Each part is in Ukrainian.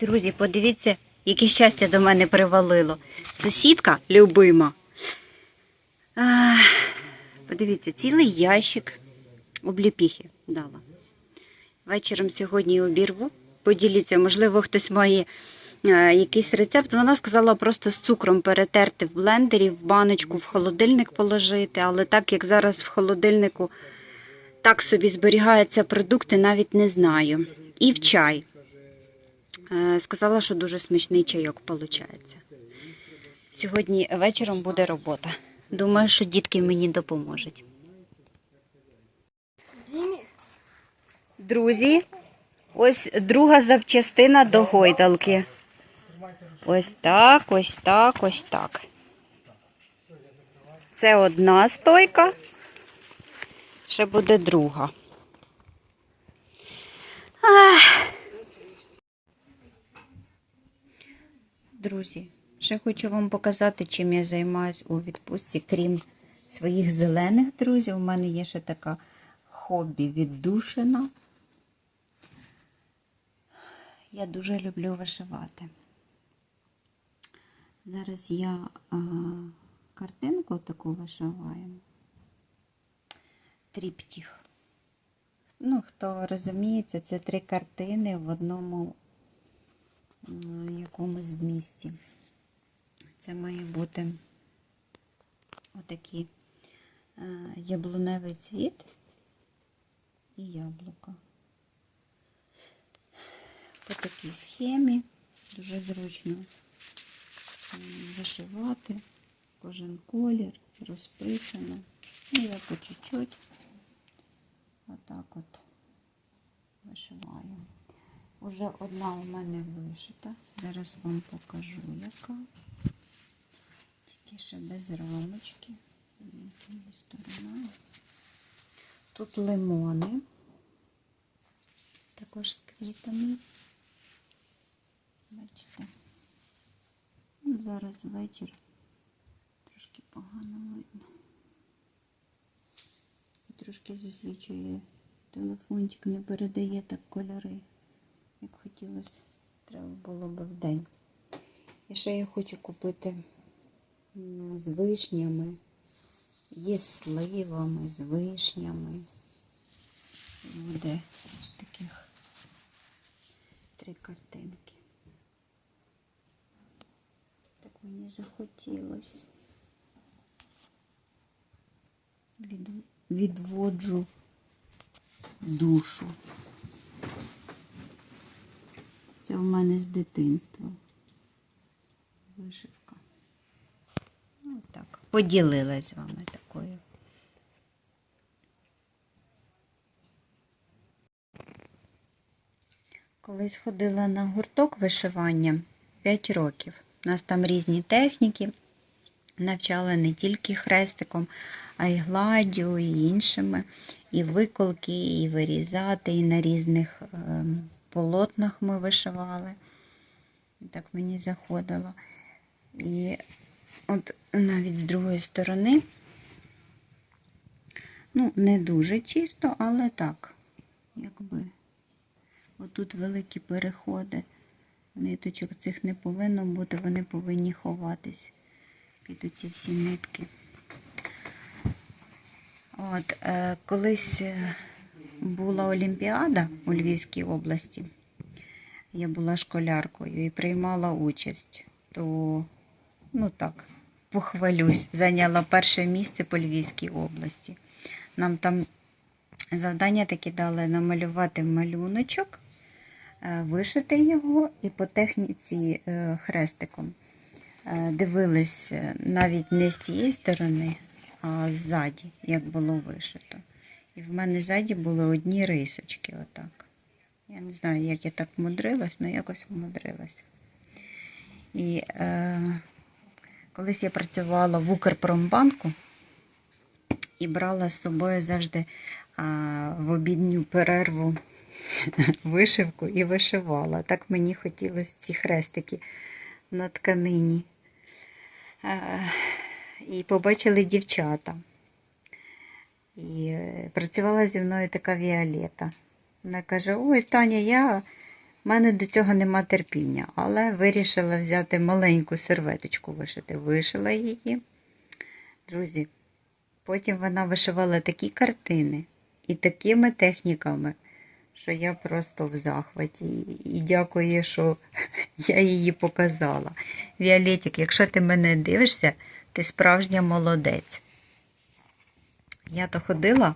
Друзі, подивіться, яке щастя до мене привалило. Сусідка любима. А, подивіться, цілий ящик обліпіхи дала. Вечором сьогодні обірву. Поділіться, можливо, хтось має е, якийсь рецепт. Вона сказала просто з цукром перетерти в блендері, в баночку, в холодильник положити. Але так як зараз в холодильнику так собі зберігаються продукти, навіть не знаю. І в чай. Е, Сказала, що дуже смачний чайок виходить. Сьогодні вечором буде робота. Думаю, що дітки мені допоможуть. Друзі, ось друга запчастина до гойдалки. Ось так, ось так, ось так. Це одна стойка. Ще буде друга. Ах. Друзі, ще хочу вам показати, чим я займаюсь у відпустці, крім своїх зелених друзів. У мене є ще така хобі віддушина. Я дуже люблю вишивати. Зараз я а, картинку таку вишиваю. Тріптіх. Ну, хто розуміється, це три картини в одному якомусь змісті. Це має бути отакий е, яблуневий цвіт і яблуко. По такій схемі дуже зручно вишивати кожен колір, розписано. І я по чуть-чуть отак от вишиваю. Уже одна у мене вишита. Зараз вам покажу, яка. Тільки ще без рамочки. Тут лимони. Також з квітами. Бачите. Ну, зараз вечір. Трошки погано видно. Трошки засвічує телефончик, не передає так кольори, як хотілося. Треба було би в день. І ще я хочу купити з вишнями. Є сливами, з вишнями. Буде таких три картинки. Так мені захотілося. Відводжу душу. Це в мене з дитинства. Вишивка. Ну так, поділилась з вами такою. Колись ходила на гурток вишивання 5 років. У нас там різні техніки. Навчали не тільки хрестиком, а й гладдю, і іншими. І виколки, і вирізати, і на різних ем, полотнах ми вишивали. Так мені заходило. І от навіть з другої сторони, ну, не дуже чисто, але так, якби. Отут великі переходи. Ниточок цих не повинно бути, вони повинні ховатись під оці всі нитки. От, е, колись е, була Олімпіада у Львівській області. Я була школяркою і приймала участь. То, ну так, похвалюсь, зайняла перше місце по Львівській області. Нам там завдання такі дали намалювати малюночок, е, вишити його і по техніці е, хрестиком. Е, Дивились навіть не з цієї сторони, а ззаді, як було вишито. І в мене ззаді були одні рисочки, отак. Я не знаю, як я так вмудрилась, але якось вмудрилась. І е, колись я працювала в Укрпромбанку і брала з собою завжди а, в обідню перерву вишивку і вишивала. Так мені хотілося ці хрестики на тканині. Е, І побачили дівчата. І е, працювала зі мною така Віолета. Вона каже: Ой, Таня, я У мене до цього нема терпіння, але вирішила взяти маленьку серветочку вишити. Вишила її. Друзі, потім вона вишивала такі картини і такими техніками, що я просто в захваті. І дякую, що я її показала. Віолетик, якщо ти мене дивишся, ти справжня молодець. Я то ходила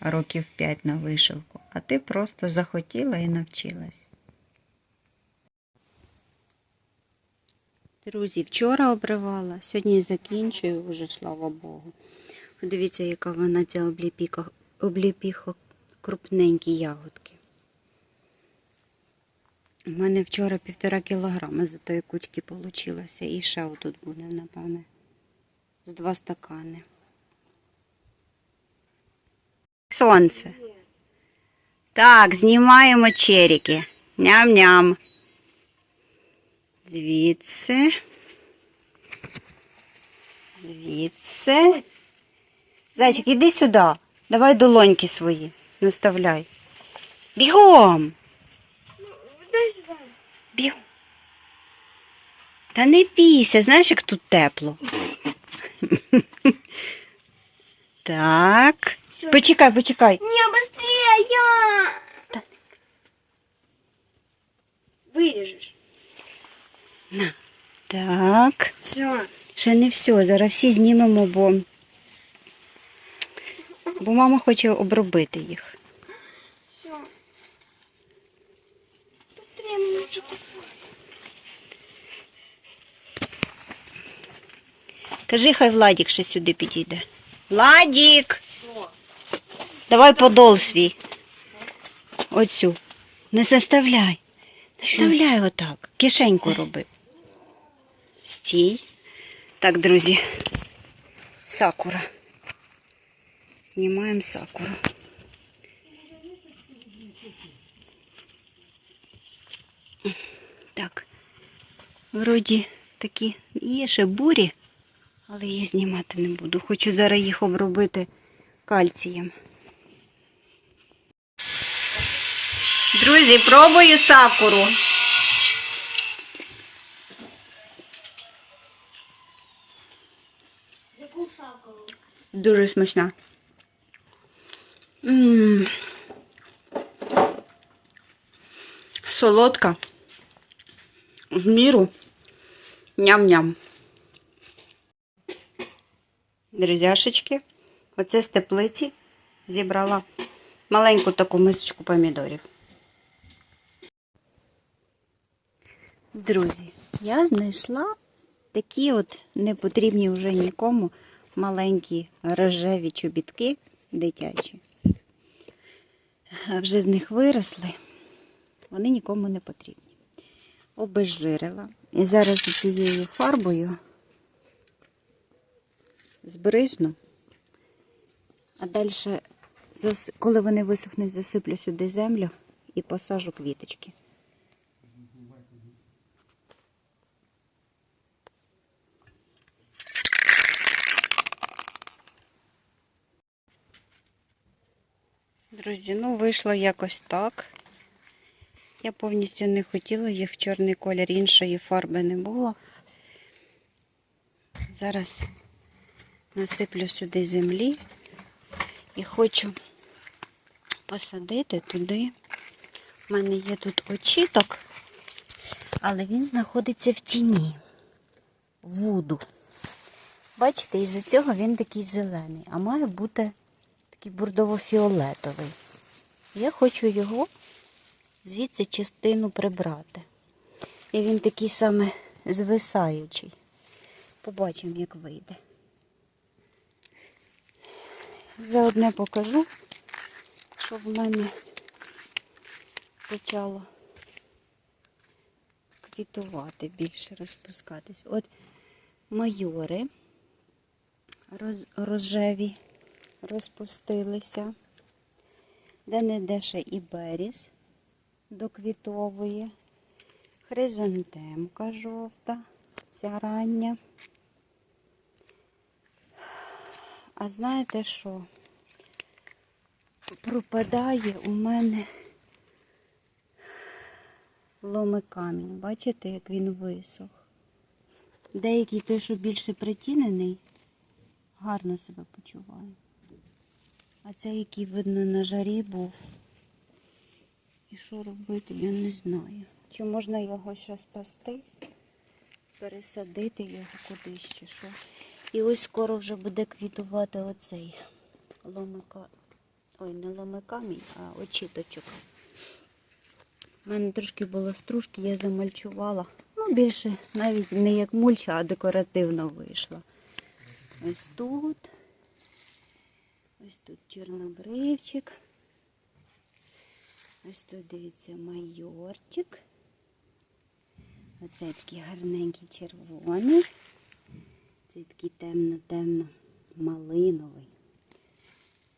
років 5 на вишивку, а ти просто захотіла і навчилась. Друзі, вчора обривала, сьогодні закінчую вже, слава Богу. Подивіться, яка вона ця обліпіка, обліпіха крупненькі ягодки. У мене вчора півтора кілограми з тої кучки получилося. І ще отут буде, напевне, з два стакани. Сонце. Так, знімаємо черіки. Ням-ням. Звідси. Звідси. Зайчик, іди сюди. Давай долоньки свої. Наставляй. Бігом. Бігом. Та не бійся, знаєш, як тут тепло. Так Всё. Почекай, почекай. Не, быстрее, я! Да. Вырежешь. Так. Все. Ще не все. Зараз всі знімемо, бо, бо мама хоче обробити їх. Все. Быстрее мне уже кусок. Кажи, хай Владік ще сюди підійде. Владік! Давай подол свій. Оцю. Не заставляй. Не заставляй отак. Кишеньку роби. Стій. Так, друзі. Сакура. Знімаємо сакуру. Так. Вроді такі є ще бурі, але я знімати не буду. Хочу зараз їх обробити кальцієм. Друзі, пробую сакуру. Яку сакуру? Дуже смачна. М. Солодка. В міру. Ням-ням. Друзяшечки, оце з теплиці зібрала маленьку таку мисочку помідорів. Друзі, я знайшла такі от непотрібні вже нікому маленькі рожеві чобітки дитячі. Вже з них виросли, вони нікому не потрібні. Обезжирила. І зараз цією фарбою збризну, а далі, коли вони висохнуть, засиплю сюди землю і посажу квіточки. Друзі, ну вийшло якось так. Я повністю не хотіла їх в чорний колір, іншої фарби не було. Зараз насиплю сюди землі і хочу посадити туди. У мене є тут очіток, але він знаходиться в тіні, вуду. Бачите, із-за цього він такий зелений, а має бути такий бурдово-фіолетовий. Я хочу його звідси частину прибрати. І він такий саме звисаючий. Побачимо, як вийде. Заодне покажу, що в мене почало квітувати, більше розпускатись. От майори роз, рожеві розпустилися, де не де ще і беріз доквітовує, хризантемка жовта, ця рання. А знаєте що? Пропадає у мене ломи камінь. Бачите, як він висох. Деякий той, що більше притінений, гарно себе почуває. А цей, який, видно, на жарі був. І що робити, я не знаю. Чи можна його ще спасти, пересадити його кудись чи що. І ось скоро вже буде квітувати оцей ломика. Ой, не ломикамінь, а очіточок. У мене трошки було стружки, я замальчувала. Ну, більше навіть не як мульча, а декоративно вийшла. Ось тут. Ось тут чорнобривчик. Ось тут дивіться майорчик. Оцей такий гарненький червоний. Цей такий темно-темно малиновий.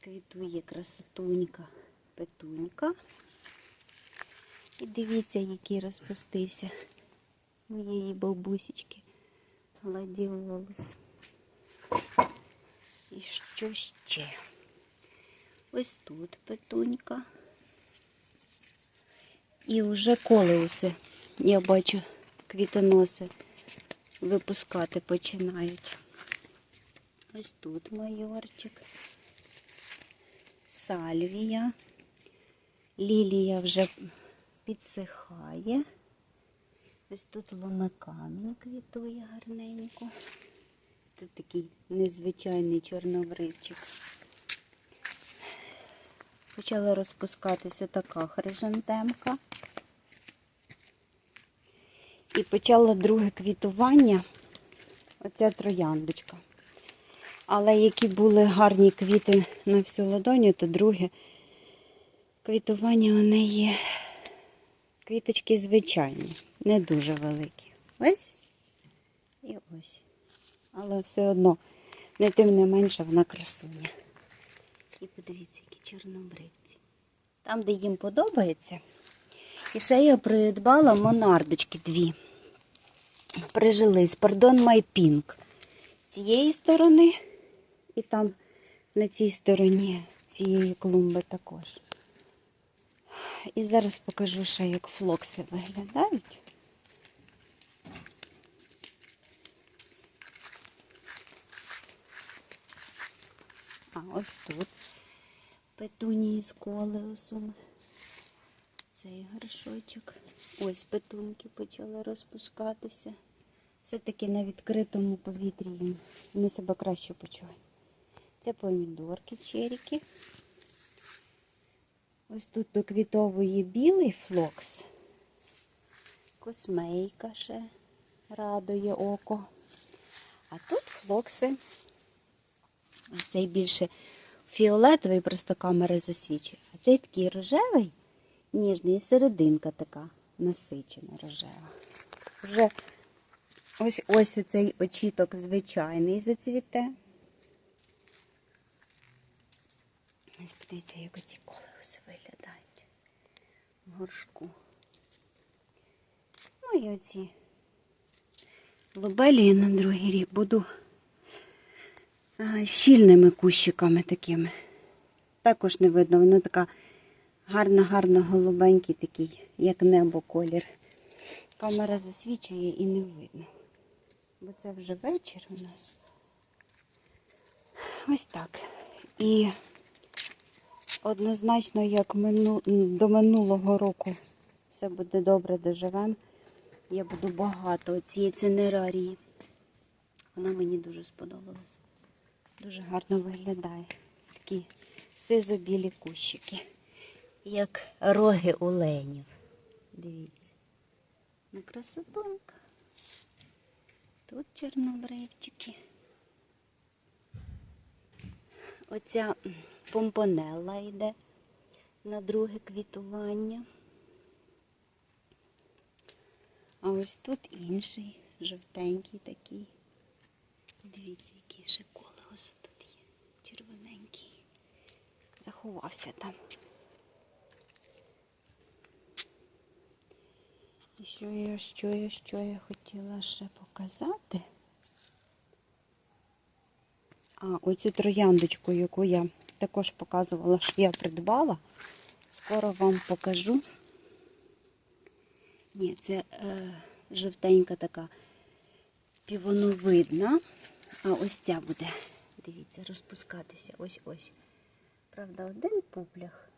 Квітує красотунька, петунька. І дивіться, який розпустився моєї бабусечки. Гладіолус. І що ще? Ось тут петунька. І вже колеуси, я бачу, квітоноси випускати починають. Ось тут майорчик. Сальвія. Лілія вже підсихає. Ось тут ломикамінь квітує гарненько. Тут такий незвичайний чорновривчик. Почала розпускатися така хризантемка. І почала друге квітування. Оця трояндочка. Але які були гарні квіти на всю ладоню, то друге квітування у неї квіточки звичайні, не дуже великі. Ось і ось. Але все одно, не тим не менше, вона красуня. І подивіться, які чорнобривці. Там, де їм подобається. І ще я придбала монардочки дві. Прижились, пардон, майпінк. З цієї сторони і там на цій стороні цієї клумби також. І зараз покажу ще, як флокси виглядають. А ось тут петунії з колеусом. Цей горшочок. Ось петуньки почали розпускатися. Все-таки на відкритому повітрі їм вони себе краще почувають. Це помідорки, черіки. Ось тут доквітовує білий флокс. Космейка ще радує око. А тут флокси. Ось цей більше фіолетовий, просто камера засвічує. А цей такий рожевий, ніжний, і серединка така насичена рожева. Вже ось ось оцей очіток звичайний зацвіте. Ось подивіться, як оці колеуси виглядають в горшку. Ну і оці лобелії на другий рік буду щільними кущиками такими. Також не видно, воно така гарна-гарна голубенький такий, як небо колір. Камера засвічує і не видно. Бо це вже вечір у нас. Ось так. І однозначно, як мину... до минулого року все буде добре, доживемо. Я буду багато цієї цинерарії. Вона мені дуже сподобалась. Дуже гарно виглядає. Такі сизо-білі кущики, як роги оленів. Дивіться. Ну, красотонька. Тут чорнобривчики. Оця помпонелла йде на друге квітування. А ось тут інший, жовтенький такий. Дивіться, який ще колеус тут є. Червоненький. Заховався там. І що я, що я, що я хотіла ще показати? А, оцю трояндочку, яку я також показувала, що я придбала. Скоро вам покажу. Ні, це е, жовтенька така півоновидна. А ось ця буде, дивіться, розпускатися. Ось ось. Правда, один пуплях,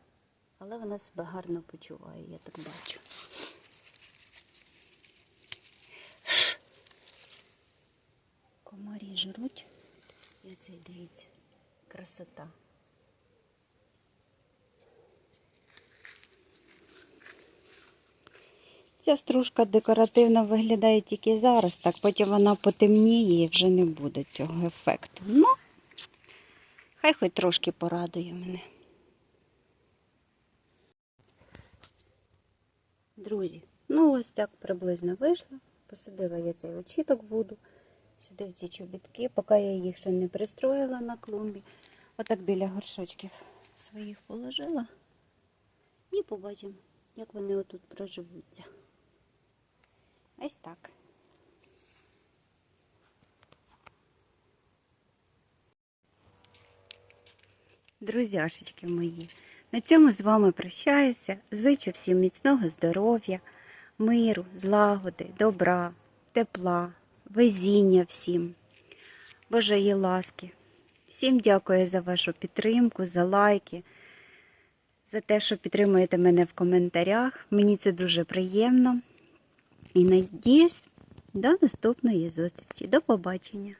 але вона себе гарно почуває, я так бачу. Комарі жруть. І оцей, дивіться, красота. Ця стружка декоративно виглядає тільки зараз, так потім вона потемніє і вже не буде цього ефекту. Ну, хай хоч трошки порадує мене. Друзі, ну ось так приблизно вийшло. Посадила я цей очіток в воду, сюди в ці чобітки, поки я їх ще не пристроїла на клумбі. Отак біля горшочків своїх положила. І побачимо, як вони отут проживуться. Ось так. Друзяшечки мої, на цьому з вами прощаюся. Зичу всім міцного здоров'я, миру, злагоди, добра, тепла, везіння всім, Божої ласки. Всім дякую за вашу підтримку, за лайки, за те, що підтримуєте мене в коментарях. Мені це дуже приємно. І надіюсь, до наступної зустрічі. До побачення!